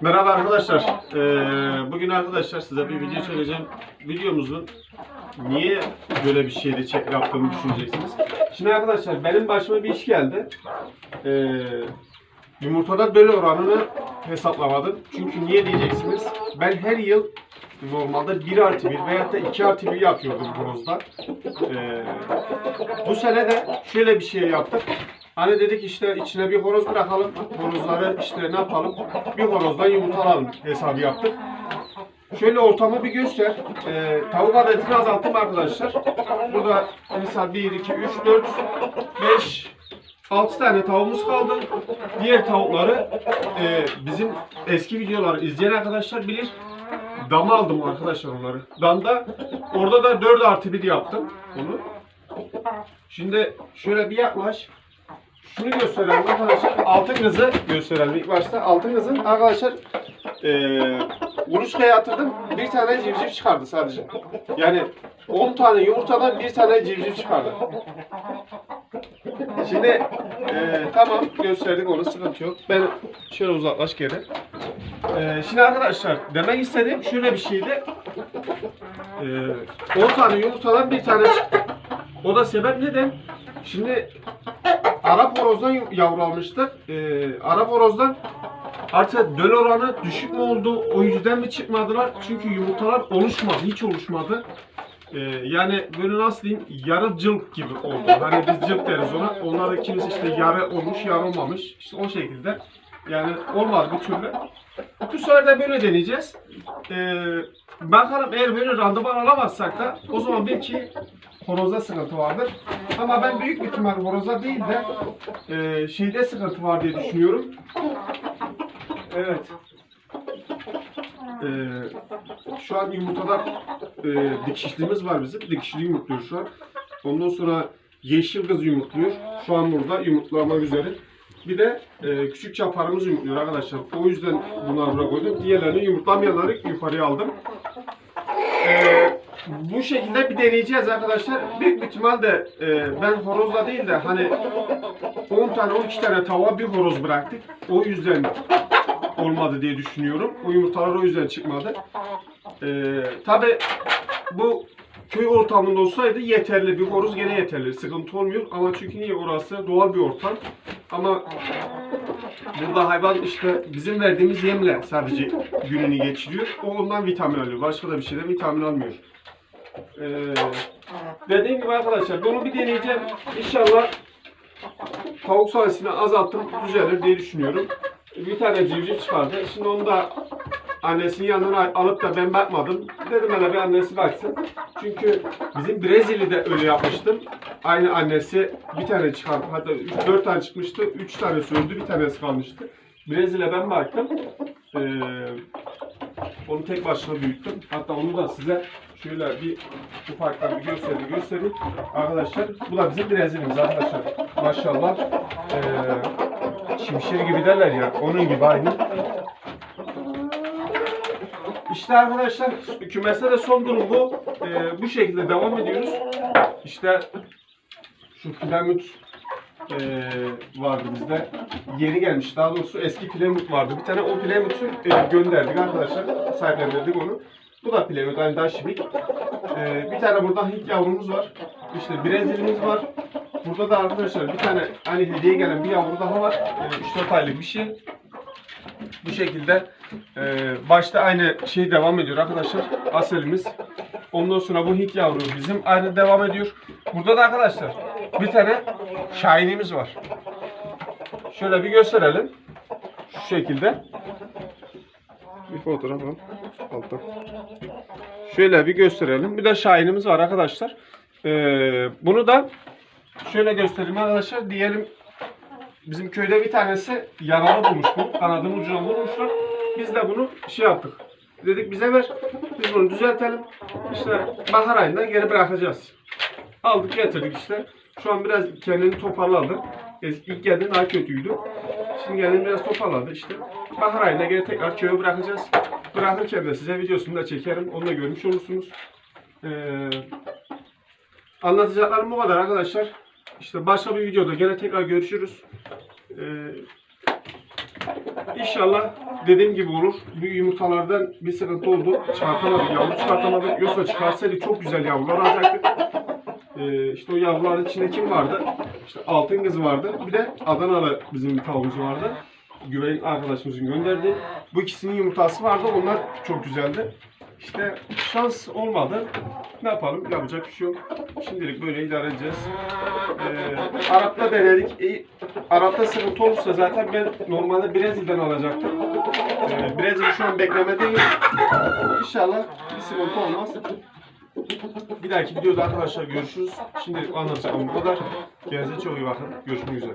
Merhaba arkadaşlar. Ee, bugün arkadaşlar size bir video çekeceğim. Videomuzun niye böyle bir şeyde çek yaptığımı düşüneceksiniz. Şimdi arkadaşlar benim başıma bir iş geldi. Ee, yumurtada böl oranını hesaplamadım. Çünkü niye diyeceksiniz? Ben her yıl normalde 1 artı 1 veyahut da 2 artı 1 yapıyordum horozda. Ee, bu sene de şöyle bir şey yaptık. Hani dedik işte içine bir horoz bırakalım. Horozları işte ne yapalım? Bir horozdan yumurta alalım hesabı yaptık. Şöyle ortamı bir göster. Ee, tavuk adetini azalttım arkadaşlar. Burada mesela 1, 2, 3, 4, 5, 6 tane tavuğumuz kaldı. Diğer tavukları e, bizim eski videoları izleyen arkadaşlar bilir. Dama aldım arkadaşlar onları. Damda orada da 4 artı 1 yaptım onu. Şimdi şöyle bir yaklaş. Şunu gösterelim arkadaşlar. Altın kızı gösterelim ilk başta. Altın kızın arkadaşlar eee Uruçka'ya yatırdım. Bir tane civciv çıkardı sadece. Yani 10 tane yumurtadan bir tane civciv çıkardı. Şimdi eee, tamam gösterdik onu sıkıntı yok. Ben şöyle uzaklaş geri. Eee, şimdi arkadaşlar demek istediğim şöyle bir şeydi. 10 tane yumurtadan bir tane çıktı. O da sebep neden? Şimdi Arap horozdan yavru almıştık. Ee, Arap horozdan artık döl oranı düşük mü oldu? O yüzden mi çıkmadılar? Çünkü yumurtalar oluşmadı, hiç oluşmadı. Ee, yani böyle nasıl diyeyim, yarı cılk gibi oldu. Hani biz cılk deriz ona. Onlar da kimisi işte yarı olmuş, yarı olmamış. İşte o şekilde. Yani olmadı bir türlü. Bu sefer de böyle deneyeceğiz. Ee, bakalım eğer böyle randıman alamazsak da o zaman belki horozda sıkıntı vardır. Ama ben büyük bir ihtimal horozda değil de e, şeyde sıkıntı var diye düşünüyorum. Evet. E, şu an yumurtada e, dikişliğimiz var bizim. Dikişli yumurtluyor şu an. Ondan sonra yeşil kız yumurtluyor. Şu an burada yumurtlamak üzere. Bir de e, küçük çaparımız yumurtluyor arkadaşlar. O yüzden bunları buraya koydum. Diğerlerini yumurtlamayanları yukarıya aldım. E, bu şekilde bir deneyeceğiz arkadaşlar. Büyük bir ihtimalle e, ben horozla değil de hani 10 tane 12 tane tavuğa bir horoz bıraktık. O yüzden olmadı diye düşünüyorum. O yumurtalar o yüzden çıkmadı. E, Tabi bu köy ortamında olsaydı yeterli. Bir horoz gene yeterli. Sıkıntı olmuyor. Ama çünkü niye orası doğal bir ortam. Ama burada hayvan işte bizim verdiğimiz yemle sadece gününü geçiriyor. O ondan vitamin alıyor. Başka da bir şeyden vitamin almıyor. Ee, dediğim gibi arkadaşlar bunu bir deneyeceğim. İnşallah tavuk sayısını azalttım düzelir diye düşünüyorum. Bir tane civciv çıkardı. Şimdi onu da annesinin yanına alıp da ben bakmadım. Dedim hele bir annesi baksın. Çünkü bizim Brezilya'da öyle yapmıştım. Aynı annesi bir tane çıkardı. Hatta 4 tane çıkmıştı. 3 tanesi öldü. Bir tanesi kalmıştı. Brezilya ben baktım. Ee, onu tek başına büyüttüm. Hatta onu da size şöyle bir ufaktan bir göstereyim, göstereyim. Arkadaşlar bu da bizim Brezilya'mız arkadaşlar. Maşallah. Ee, şimşir gibi derler ya. Onun gibi aynı. İşte arkadaşlar kümeste de son durum bu. Ee, bu şekilde devam ediyoruz. İşte şu piramit ee, vardı bizde. Yeri gelmiş. Daha doğrusu eski piramit vardı. Bir tane o piramiti e, gönderdik arkadaşlar. Sahiplendirdik onu. Bu da piramit. Aynı daha şimik. Ee, bir tane burada Hint yavrumuz var. İşte Brezilya'mız var. Burada da arkadaşlar bir tane hani hediye gelen bir yavru daha var. Ee, 3-4 aylık bir şey. Bu şekilde e, başta aynı şey devam ediyor arkadaşlar. Aselimiz. Ondan sonra bu Hint yavru bizim aynı devam ediyor. Burada da arkadaşlar bir tane Şahinimiz var. Şöyle bir gösterelim. Şu şekilde. Bir fotoğraf al. Altta. Şöyle bir gösterelim. Bir de Şahinimiz var arkadaşlar. Ee, bunu da şöyle göstereyim arkadaşlar. Diyelim bizim köyde bir tanesi yaralı bulmuş bu. Kanadının ucuna vurmuşlar. Biz de bunu şey yaptık. Dedik bize ver. Biz bunu düzeltelim. İşte bahar ayında geri bırakacağız. Aldık getirdik işte. Şu an biraz kendini toparladı. İlk geldiğinde daha kötüydü. Şimdi geldiğinde biraz toparladı işte. Bahar ayında geri tekrar köye bırakacağız. Bırakırken de size videosunu da çekerim. Onu da görmüş olursunuz. Ee, anlatacaklarım bu kadar arkadaşlar. İşte başka bir videoda gene tekrar görüşürüz. Ee, inşallah dediğim gibi olur. Bu yumurtalardan bir sıkıntı oldu. Çıkartamadık, yavru çıkartamadık. Yoksa çıkarsaydık çok güzel yavrular alacaktık. Ee, işte o yavruların içinde kim vardı? İşte altın kız vardı. Bir de Adanalı bizim bir tavuğumuz vardı. Güven arkadaşımızın gönderdi. Bu ikisinin yumurtası vardı. Onlar çok güzeldi. İşte şans olmadı. Ne yapalım? Yapacak bir şey yok. Şimdilik böyle idare edeceğiz. Ee, Arap'ta denedik. E, Arap'ta sıkıntı olursa zaten ben normalde Brezilya'dan alacaktım. Ee, Brezilya şu an beklemedeyim. İnşallah bir sıkıntı olmaz. Bir dahaki videoda arkadaşlar görüşürüz. Şimdilik anlatacağım bu kadar. Kendinize çok iyi bakın. Görüşmek üzere.